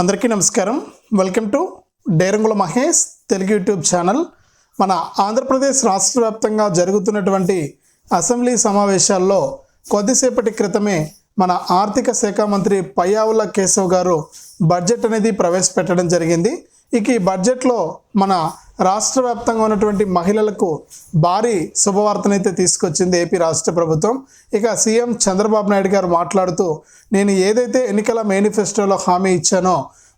అందరికీ నమస్కారం. Welcome to Derangula Mahesh Telugu YouTube channel. మన ఆంధ్రప్రదేశ్ రాష్ట్ర వ్యాప్తంగా జరుగుతున్నటువంటి అసెంబ్లీ సమావేశాల్లో కొద్దిసేపటి క్రితమే మన ఆర్థిక శాఖ మంత్రి పయ్యావుల కేశవ్ గారు బడ్జెట్ అనేది ప్రవేశపెట్టడం జరిగింది. ఇక ఈ బడ్జెట్లో మన రాష్ట్ర వ్యాప్తంగా ఉన్నటువంటి మహిళలకు భారీ శుభవార్తనైతే తీసుకొచ్చింది ఏపీ రాష్ట్ర ప్రభుత్వం. ఇక సీఎం చంద్రబాబు నాయుడు గారు మాట్లాడుతూ నేను ఏదైతే ఎన్నికల మేనిఫెస్టోలో హామీ ఇచ్చానో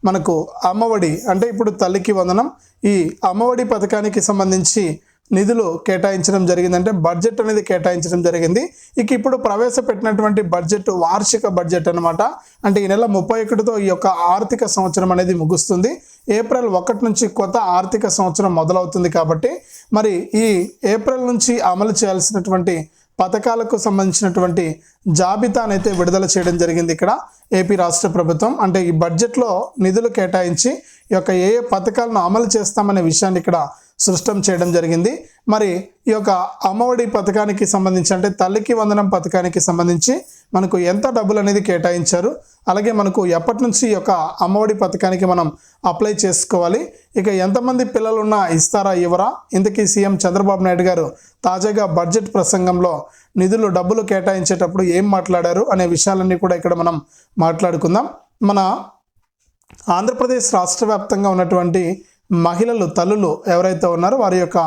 మనకు అమ్మఒడి అంటే ఇప్పుడు తల్లికి వందనం ఈ అమ్మఒడి పథకానికి సంబంధించి నిధులు కేటాయించడం జరిగిందంటే బడ్జెట్ అనేది కేటాయించడం జరిగింది. ఇక ఇప్పుడు ప్రవేశపెట్టినటువంటి బడ్జెట్ వార్షిక బడ్జెట్ అన్నమాట. అంటే ఈ నెల ముప్పై ఒకటితో ఈ యొక్క ఆర్థిక సంవత్సరం అనేది ముగుస్తుంది. ఏప్రిల్ ఒకటి నుంచి కొత్త ఆర్థిక సంవత్సరం మొదలవుతుంది కాబట్టి మరి ఈ ఏప్రిల్ నుంచి అమలు చేయాల్సినటువంటి పథకాలకు సంబంధించినటువంటి జాబితానైతే విడుదల చేయడం జరిగింది ఇక్కడ ఏపీ రాష్ట్ర ప్రభుత్వం. అంటే ఈ బడ్జెట్లో నిధులు కేటాయించి ఈ యొక్క ఏ ఏ పథకాలను అమలు చేస్తామనే విషయాన్ని ఇక్కడ సృష్టం చేయడం జరిగింది. మరి ఈ యొక్క అమ్మఒడి పథకానికి సంబంధించి అంటే తల్లికి వందనం పథకానికి సంబంధించి మనకు ఎంత డబ్బులు అనేది కేటాయించారు? అలాగే మనకు ఎప్పటి నుంచి ఈ యొక్క అమ్మఒడి పథకానికి మనం అప్లై చేసుకోవాలి? ఇక ఎంతమంది పిల్లలు ఉన్నా ఇస్తారా ఇవ్వరా? ఇందుకీ సీఎం చంద్రబాబు నాయుడు గారు తాజాగా బడ్జెట్ ప్రసంగంలో నిధులు డబ్బులు కేటాయించేటప్పుడు ఏం మాట్లాడారు అనే విషయాలన్నీ కూడా ఇక్కడ మనం మాట్లాడుకుందాం. మన ఆంధ్రప్రదేశ్ రాష్ట్ర వ్యాప్తంగా ఉన్నటువంటి మహిళలు తల్లులు ఎవరైతే ఉన్నారో వారి యొక్క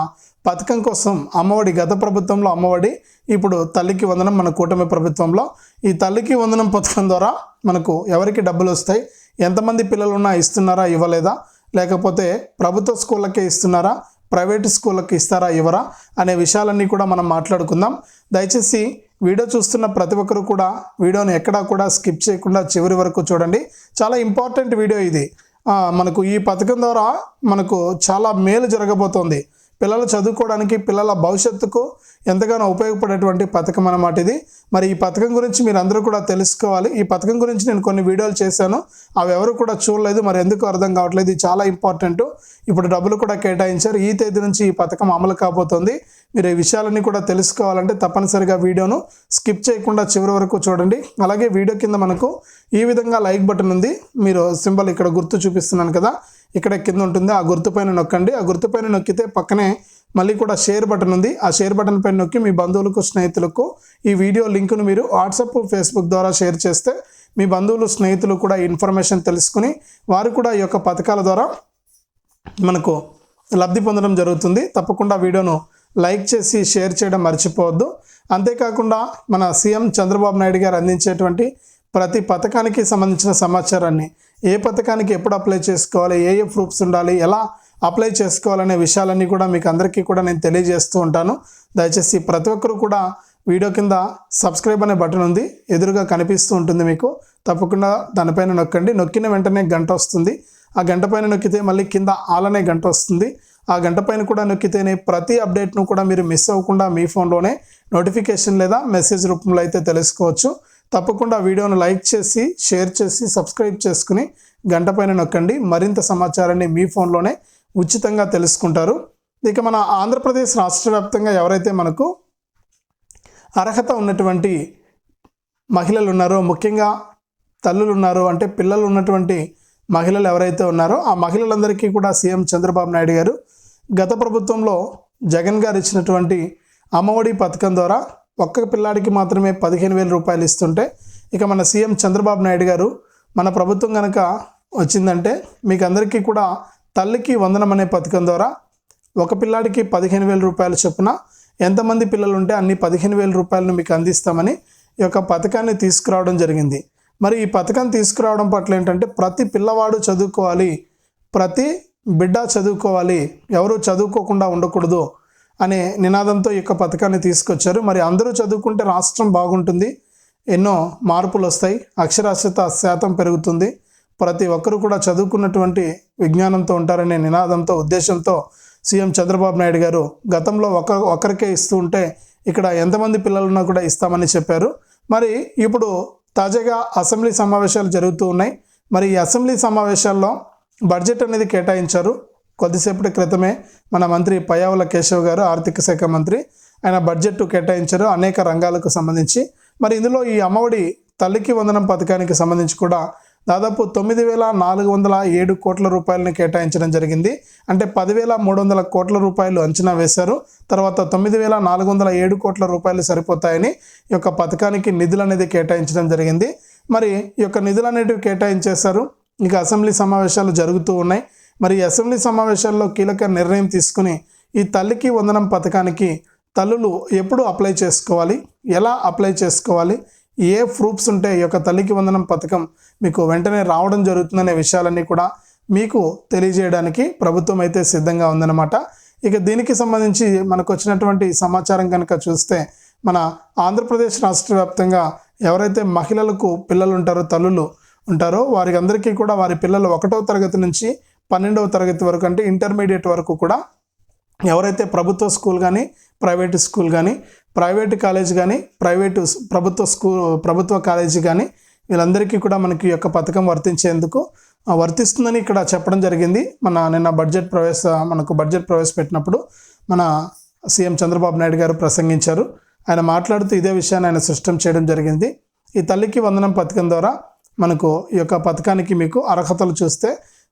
పథకం కోసం అమ్మఒడి గత ప్రభుత్వంలో అమ్మఒడి ఇప్పుడు తల్లికి వందనం మన కూటమి ప్రభుత్వంలో. ఈ తల్లికి వందనం పథకం ద్వారా మనకు ఎవరికి డబ్బులు వస్తాయి? ఎంతమంది పిల్లలు ఉన్నా ఇస్తున్నారా ఇవ్వలేదా? లేకపోతే ప్రభుత్వ స్కూళ్ళకే ఇస్తున్నారా? ప్రైవేట్ స్కూళ్ళకి ఇస్తారా ఇవ్వరా? అనే విషయాలన్నీ కూడా మనం మాట్లాడుకుందాం. దయచేసి వీడియో చూస్తున్న ప్రతి ఒక్కరు కూడా వీడియోని ఎక్కడా కూడా స్కిప్ చేయకుండా చివరి వరకు చూడండి. చాలా ఇంపార్టెంట్ వీడియో ఇది. మనకు ఈ పథకం ద్వారా మనకు చాలా మేలు జరగబోతోంది. పిల్లలు చదువుకోవడానికి పిల్లల భవిష్యత్తుకు ఎంతగానో ఉపయోగపడేటువంటి పథకం అన్నమాట ఇది. మరి ఈ పథకం గురించి మీరు అందరూ కూడా తెలుసుకోవాలి. ఈ పథకం గురించి నేను కొన్ని వీడియోలు చేశాను. అవి ఎవరు కూడా చూడలేదు. మరి ఎందుకు అర్థం కావట్లేదు? ఇది చాలా ఇంపార్టెంట్. ఇప్పుడు డబ్బులు కూడా కేటాయించారు. ఈ తేదీ నుంచి ఈ పథకం అమలు కాబోతోంది. మీరు ఈ విషయాలన్నీ కూడా తెలుసుకోవాలంటే తప్పనిసరిగా వీడియోను స్కిప్ చేయకుండా చివరి వరకు చూడండి. అలాగే వీడియో కింద మనకు ఈ విధంగా లైక్ బటన్ ఉంది. మీరు సింబల్ ఇక్కడ గుర్తు చూపిస్తున్నాను కదా. ఇక్కడ కింద ఉంటుంది. ఆ గుర్తు పైన నొక్కండి. ఆ గుర్తుపైన నొక్కితే పక్కనే మళ్ళీ కూడా షేర్ బటన్ ఉంది. ఆ షేర్ బటన్ పైన నొక్కి మీ బంధువులకు స్నేహితులకు ఈ వీడియో లింకును మీరు వాట్సాప్ ఫేస్బుక్ ద్వారా షేర్ చేస్తే మీ బంధువులు స్నేహితులు కూడా ఇన్ఫర్మేషన్ తెలుసుకుని వారు కూడా ఈ యొక్క పథకాల ద్వారా మనకు లబ్ధి పొందడం జరుగుతుంది. తప్పకుండా వీడియోను లైక్ చేసి షేర్ చేయడం మర్చిపోవద్దు. అంతేకాకుండా మన సీఎం చంద్రబాబు నాయుడు గారు అందించేటువంటి ప్రతి పథకానికి సంబంధించిన సమాచారాన్ని ఏ పథకానికి ఎప్పుడు అప్లై చేసుకోవాలి? ఏ ఏ ప్రూఫ్స్ ఉండాలి? ఎలా అప్లై చేసుకోవాలనే విషయాలన్నీ కూడా మీకు అందరికీ కూడా నేను తెలియజేస్తూ ఉంటాను. దయచేసి ప్రతి ఒక్కరు కూడా వీడియో కింద సబ్స్క్రైబ్ అనే బటన్ ఉంది. ఎదురుగా కనిపిస్తూ ఉంటుంది మీకు. తప్పకుండా దానిపైన నొక్కండి. నొక్కిన వెంటనే గంట వస్తుంది. ఆ గంట పైన నొక్కితే మళ్ళీ కింద ఆలనే గంట వస్తుంది. ఆ గంట పైన కూడా నొక్కితేనే ప్రతి అప్డేట్ను కూడా మీరు మిస్ అవ్వకుండా మీ ఫోన్లోనే నోటిఫికేషన్ లేదా మెసేజ్ రూపంలో అయితే తెలుసుకోవచ్చు. తప్పకుండా వీడియోను లైక్ చేసి షేర్ చేసి సబ్స్క్రైబ్ చేసుకుని గంట పైన నొక్కండి. మరింత సమాచారాన్ని మీ ఫోన్లోనే ఉచితంగా తెలుసుకుంటారు. ఇక మన ఆంధ్రప్రదేశ్ రాష్ట్ర వ్యాప్తంగా ఎవరైతే మనకు అర్హత ఉన్నటువంటి మహిళలు ఉన్నారో ముఖ్యంగా తల్లులు ఉన్నారో అంటే పిల్లలు ఉన్నటువంటి మహిళలు ఎవరైతే ఉన్నారో ఆ మహిళలందరికీ కూడా సీఎం చంద్రబాబు నాయుడు గారు గత ప్రభుత్వంలో జగన్ గారు ఇచ్చినటువంటి అమ్మఒడి పథకం ద్వారా ఒక్క పిల్లాడికి మాత్రమే పదిహేను వేల రూపాయలు ఇస్తుంటే ఇక మన సీఎం చంద్రబాబు నాయుడు గారు మన ప్రభుత్వం కనుక వచ్చిందంటే మీకు అందరికీ కూడా తల్లికి వందనం అనే పథకం ద్వారా ఒక పిల్లాడికి పదిహేను వేల రూపాయలు చొప్పున ఎంతమంది పిల్లలు ఉంటే అన్ని పదిహేను వేల రూపాయలను మీకు అందిస్తామని ఈ యొక్క పథకాన్ని తీసుకురావడం జరిగింది. మరి ఈ పథకం తీసుకురావడం పట్ల ఏంటంటే ప్రతి పిల్లవాడు చదువుకోవాలి ప్రతి బిడ్డ చదువుకోవాలి ఎవరు చదువుకోకుండా ఉండకూడదు అనే నినాదంతో ఈ యొక్క పథకాన్ని తీసుకొచ్చారు. మరి అందరూ చదువుకుంటే రాష్ట్రం బాగుంటుంది. ఎన్నో మార్పులు వస్తాయి. అక్షరాస్యత శాతం పెరుగుతుంది. ప్రతి ఒక్కరు కూడా చదువుకున్నటువంటి విజ్ఞానంతో ఉంటారనే నినాదంతో ఉద్దేశంతో సీఎం చంద్రబాబు నాయుడు గారు గతంలో ఒక ఒకరికే ఇస్తూ ఉంటే ఇక్కడ ఎంతమంది పిల్లలున్నా కూడా ఇస్తామని చెప్పారు. మరి ఇప్పుడు తాజాగా అసెంబ్లీ సమావేశాలు జరుగుతూ ఉన్నాయి. మరి ఈ అసెంబ్లీ సమావేశాల్లో బడ్జెట్ అనేది కేటాయించారు. కొద్దిసేపటి క్రితమే మన మంత్రి పయావుల కేశవ్ గారు ఆర్థిక శాఖ మంత్రి ఆయన బడ్జెట్ కేటాయించారు. అనేక రంగాలకు సంబంధించి. మరి ఇందులో ఈ అమ్మఒడి తల్లికి వందనం పథకానికి సంబంధించి కూడా దాదాపు తొమ్మిది వేల నాలుగు వందల ఏడు కోట్ల రూపాయలని కేటాయించడం జరిగింది. అంటే పదివేల మూడు వందల కోట్ల రూపాయలు అంచనా వేశారు. తర్వాత తొమ్మిది వేల నాలుగు వందల ఏడు కోట్ల రూపాయలు సరిపోతాయని ఈ యొక్క పథకానికి నిధులు అనేది కేటాయించడం జరిగింది. మరి ఈ యొక్క నిధులు అనేటివి కేటాయించేశారు. ఇక అసెంబ్లీ సమావేశాలు జరుగుతూ ఉన్నాయి. మరి అసెంబ్లీ సమావేశాల్లో కీలక నిర్ణయం తీసుకుని ఈ తల్లికి వందనం పథకానికి తల్లులు ఎప్పుడు అప్లై చేసుకోవాలి? ఎలా అప్లై చేసుకోవాలి? ఏ ప్రూఫ్స్ ఉంటే ఈ యొక్క తల్లికి వందనం పథకం మీకు వెంటనే రావడం జరుగుతుందనే విషయాలన్నీ కూడా మీకు తెలియజేయడానికి ప్రభుత్వం అయితే సిద్ధంగా ఉందన్నమాట. ఇక దీనికి సంబంధించి మనకు వచ్చినటువంటి సమాచారం కనుక చూస్తే మన ఆంధ్రప్రదేశ్ రాష్ట్ర వ్యాప్తంగా ఎవరైతే మహిళలకు పిల్లలు ఉంటారో తల్లులు ఉంటారో వారికి అందరికీ కూడా వారి పిల్లలు ఒకటో తరగతి నుంచి పన్నెండవ తరగతి వరకు అంటే ఇంటర్మీడియట్ వరకు కూడా ఎవరైతే ప్రభుత్వ స్కూల్ కానీ ప్రైవేటు స్కూల్ కానీ ప్రైవేటు కాలేజ్ కానీ ప్రైవేటు ప్రభుత్వ స్కూల్ ప్రభుత్వ కాలేజీ కానీ వీళ్ళందరికీ కూడా మనకి ఈ యొక్క పథకం వర్తించేందుకు వర్తిస్తుందని ఇక్కడ చెప్పడం జరిగింది. మన నిన్న బడ్జెట్ ప్రవేశ మనకు బడ్జెట్ ప్రవేశపెట్టినప్పుడు మన సీఎం చంద్రబాబు నాయుడు గారు ప్రసంగించారు. ఆయన మాట్లాడుతూ ఇదే విషయాన్ని ఆయన సృష్టం చేయడం జరిగింది. ఈ తల్లికి వందనం పథకం ద్వారా మనకు ఈ యొక్క పథకానికి మీకు అర్హతలు చూస్తే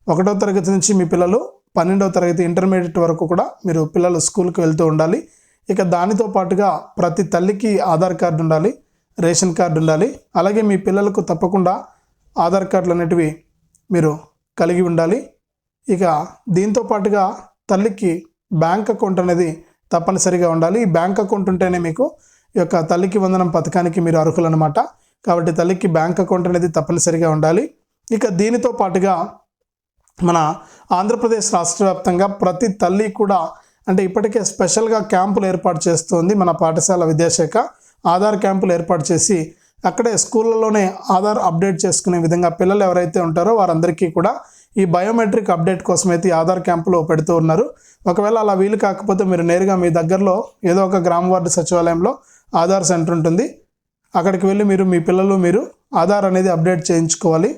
ఒకటో తరగతి నుంచి మీ పిల్లలు పన్నెండవ తరగతి ఇంటర్మీడియట్ వరకు కూడా మీరు పిల్లలు స్కూల్కి వెళ్తూ ఉండాలి. ఇక దానితో పాటుగా ప్రతి తల్లికి ఆధార్ కార్డు ఉండాలి రేషన్ కార్డు ఉండాలి. అలాగే మీ పిల్లలకు తప్పకుండా ఆధార్ కార్డులు అనేటివి మీరు కలిగి ఉండాలి. ఇక దీంతో పాటుగా తల్లికి బ్యాంక్ అకౌంట్ అనేది తప్పనిసరిగా ఉండాలి. ఈ బ్యాంక్ అకౌంట్ ఉంటేనే మీకు ఈ యొక్క తల్లికి వందనం పథకానికి మీరు అర్హులు అనమాట కాబట్టి తల్లికి బ్యాంక్ అకౌంట్ అనేది తప్పనిసరిగా ఉండాలి. ఇక దీనితో పాటుగా మన ఆంధ్రప్రదేశ్ రాష్ట్ర వ్యాప్తంగా ప్రతి తల్లి కూడా అంటే ఇప్పటికే స్పెషల్గా క్యాంపులు ఏర్పాటు చేస్తోంది మన పాఠశాల విద్యాశాఖ. ఆధార్ క్యాంపులు ఏర్పాటు చేసి అక్కడే స్కూళ్ళలోనే ఆధార్ అప్డేట్ చేసుకునే విధంగా పిల్లలు ఎవరైతే ఉంటారో వారందరికీ కూడా ఈ బయోమెట్రిక్ అప్డేట్ కోసం అయితే ఈ ఆధార్ క్యాంపులు పెడుతూ ఉన్నారు. ఒకవేళ అలా వీలు కాకపోతే మీరు నేరుగా మీ దగ్గరలో ఏదో ఒక గ్రామ వార్డు సచివాలయంలో ఆధార్ సెంటర్ ఉంటుంది. అక్కడికి వెళ్ళి మీరు మీ పిల్లలు మీరు ఆధార్ అనేది అప్డేట్ చేయించుకోవాలి.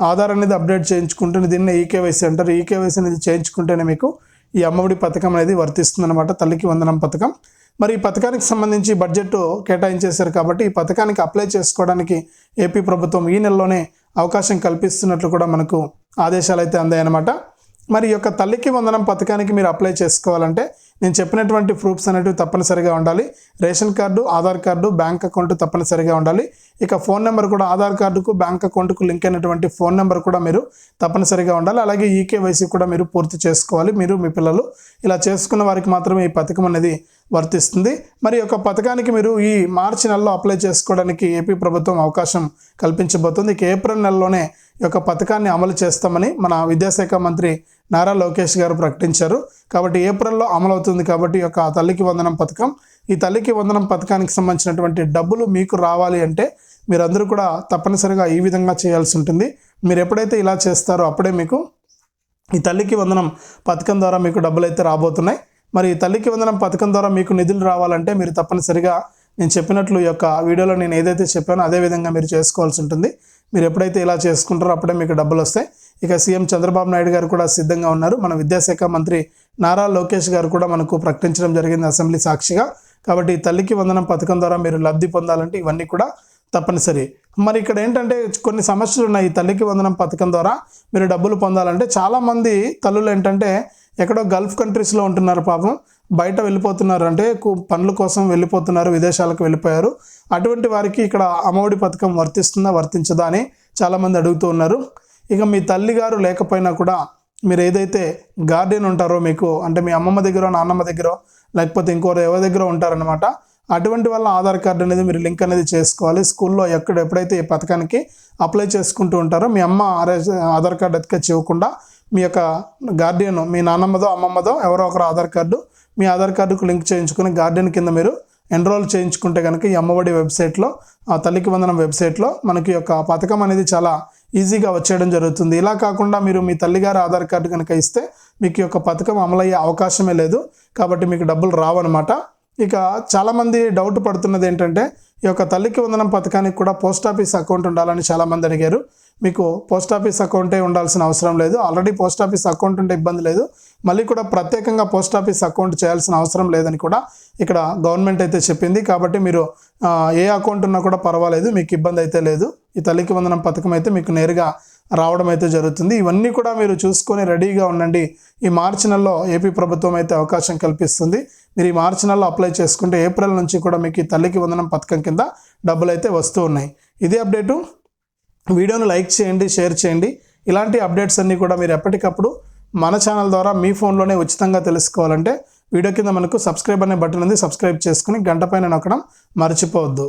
ఆధార్ అనేది అప్డేట్ చేయించుకుంటే దీన్ని ఈకేవైసీ అంటారు. ఈకేవైసీ అనేది చేయించుకుంటేనే మీకు ఈ అమ్మఒడి పథకం అనేది వర్తిస్తుందన్నమాట. తల్లికి వందనం పథకం. మరి ఈ పథకానికి సంబంధించి బడ్జెట్ కేటాయించేశారు కాబట్టి ఈ పథకానికి అప్లై చేసుకోవడానికి ఏపీ ప్రభుత్వం ఈ నెలలోనే అవకాశం కల్పిస్తున్నట్లు కూడా మనకు ఆదేశాలు అయితే అందాయన్నమాట. మరి ఈ యొక్క తల్లికి వందనం పథకానికి మీరు అప్లై చేసుకోవాలంటే నేను చెప్పినటువంటి ప్రూఫ్స్ అనేటివి తప్పనిసరిగా ఉండాలి. Ration card Aadhaar card bank account తప్పనిసరిగా ఉండాలి. ఇక ఫోన్ నెంబర్ కూడా ఆధార్ కార్డుకు బ్యాంక్ అకౌంట్కు లింక్ అయినటువంటి ఫోన్ నెంబర్ కూడా మీరు తప్పనిసరిగా ఉండాలి. అలాగే ఈకేవైసీ కూడా మీరు పూర్తి చేసుకోవాలి. మీరు మీ పిల్లలు ఇలా చేసుకున్న వారికి మాత్రమే ఈ పథకం అనేది వర్తిస్తుంది. మరి యొక్క పథకానికి మీరు ఈ మార్చి నెలలో అప్లై చేసుకోవడానికి ఏపీ ప్రభుత్వం అవకాశం కల్పించబోతుంది. ఇక ఏప్రిల్ నెలలోనే ఈ యొక్క పథకాన్ని అమలు చేస్తామని మన విద్యాశాఖ మంత్రి నారా లోకేష్ గారు ప్రకటించారు. కాబట్టి ఏప్రిల్లో అమలు అవుతుంది కాబట్టి ఈ యొక్క తల్లికి వందనం పథకం. ఈ తల్లికి వందనం పథకానికి సంబంధించినటువంటి డబ్బులు మీకు రావాలి అంటే మీరందరూ కూడా తప్పనిసరిగా ఈ విధంగా చేయాల్సి ఉంటుంది. మీరు ఎప్పుడైతే ఇలా చేస్తారో అప్పుడే మీకు ఈ తల్లికి వందనం పథకం ద్వారా మీకు డబ్బులు అయితే రాబోతున్నాయి. మరి ఈ తల్లికి వందనం పథకం ద్వారా మీకు నిధులు రావాలంటే మీరు తప్పనిసరిగా నేను చెప్పినట్లు ఈ యొక్క వీడియోలో నేను ఏదైతే చెప్పానో అదే విధంగా మీరు చేసుకోవాల్సి ఉంటుంది. మీరు ఎప్పుడైతే ఇలా చేసుకుంటారో అప్పుడే మీకు డబ్బులు వస్తాయి. ఇక సీఎం చంద్రబాబు నాయుడు గారు కూడా సిద్ధంగా ఉన్నారు. మన విద్యాశాఖ మంత్రి నారా లోకేష్ గారు కూడా మనకు ప్రకటించడం జరిగింది అసెంబ్లీ సాక్షిగా. కాబట్టి ఈ తల్లికి వందనం పథకం ద్వారా మీరు లబ్ధి పొందాలంటే ఇవన్నీ కూడా తప్పనిసరి. మరి ఇక్కడ ఏంటంటే కొన్ని సమస్యలు ఉన్నాయి. ఈ తల్లికి వందనం పథకం ద్వారా మీరు డబ్బులు పొందాలంటే చాలామంది తల్లులు ఏంటంటే ఎక్కడో గల్ఫ్ కంట్రీస్లో ఉంటున్నారు పాపం. బయట వెళ్ళిపోతున్నారు. అంటే పనుల కోసం వెళ్ళిపోతున్నారు. విదేశాలకు వెళ్ళిపోయారు. అటువంటి వారికి ఇక్కడ అమ్మఒడి పథకం వర్తిస్తుందా వర్తించదా అని చాలామంది అడుగుతూ ఉన్నారు. ఇక మీ తల్లిగారు లేకపోయినా కూడా మీరు ఏదైతే గార్డెన్ ఉంటారో మీకు అంటే మీ అమ్మమ్మ దగ్గర నాన్నమ్మ దగ్గర లేకపోతే ఇంకోరు ఎవరి దగ్గర ఉంటారనమాట అటువంటి వల్ల ఆధార్ కార్డు అనేది మీరు లింక్ అనేది చేసుకోవాలి. స్కూల్లో ఎక్కడ ఎప్పుడైతే ఈ పథకానికి అప్లై చేసుకుంటూ ఉంటారో మీ అమ్మ ఆరే- ఆధార్ కార్డు ఎత్తుకొచ్చి ఇవ్వకుండా మీ యొక్క గార్డియన్ మీ నాన్నమ్మదో అమ్మమ్మదో ఎవరో ఒకరు ఆధార్ కార్డు మీ ఆధార్ కార్డుకు లింక్ చేయించుకుని గార్డియన్ కింద మీరు ఎన్రోల్ చేయించుకుంటే కనుక ఈ అమ్మఒడి వెబ్సైట్లో ఆ తల్లికి వందనం వెబ్సైట్లో మనకి యొక్క పథకం అనేది చాలా ఈజీగా వచ్చేయడం జరుగుతుంది. ఇలా కాకుండా మీరు మీ తల్లిగారి ఆధార్ కార్డు కనుక ఇస్తే మీకు యొక్క పథకం అమలయ్యే అవకాశమే లేదు. కాబట్టి మీకు డబ్బులు రావన్నమాట. ఇక చాలామంది డౌట్ పడుతున్నది ఏంటంటే ఈ యొక్క తల్లికి వందనం పథకానికి కూడా పోస్ట్ ఆఫీస్ అకౌంట్ ఉండాలని చాలామంది అడిగారు. మీకు పోస్ట్ ఆఫీస్ అకౌంటే ఉండాల్సిన అవసరం లేదు. ఆల్రెడీ పోస్ట్ ఆఫీస్ అకౌంట్ ఉంటే ఇబ్బంది లేదు. మళ్ళీ కూడా ప్రత్యేకంగా పోస్ట్ ఆఫీస్ అకౌంట్ చేయాల్సిన అవసరం లేదని కూడా ఇక్కడ గవర్నమెంట్ అయితే చెప్పింది. కాబట్టి మీరు ఏ అకౌంట్ ఉన్నా కూడా పర్వాలేదు. మీకు ఇబ్బంది అయితే లేదు. ఈ తల్లికి వందనం పథకం అయితే మీకు నేరుగా రావడం అయితే జరుగుతుంది. ఇవన్నీ కూడా మీరు చూసుకొని రెడీగా ఉండండి. ఈ మార్చి నెలలో ఏపీ ప్రభుత్వం అయితే అవకాశం కల్పిస్తుంది. మీరు ఈ మార్చి నెలలో అప్లై చేసుకుంటే ఏప్రిల్ నుంచి కూడా మీకు ఈ తల్లికి వందనం పథకం కింద డబ్బులు అయితే వస్తూ ఉన్నాయి. ఇదే అప్డేటు. వీడియోను లైక్ చేయండి షేర్ చేయండి. ఇలాంటి అప్డేట్స్ అన్నీ కూడా మీరు ఎప్పటికప్పుడు మన ఛానల్ ద్వారా మీ ఫోన్లోనే ఉచితంగా తెలుసుకోవాలంటే వీడియో కింద మనకు సబ్స్క్రైబ్ అనే బటన్ ఉంది. సబ్స్క్రైబ్ చేసుకుని గంట పైన నొక్కడం మర్చిపోవద్దు.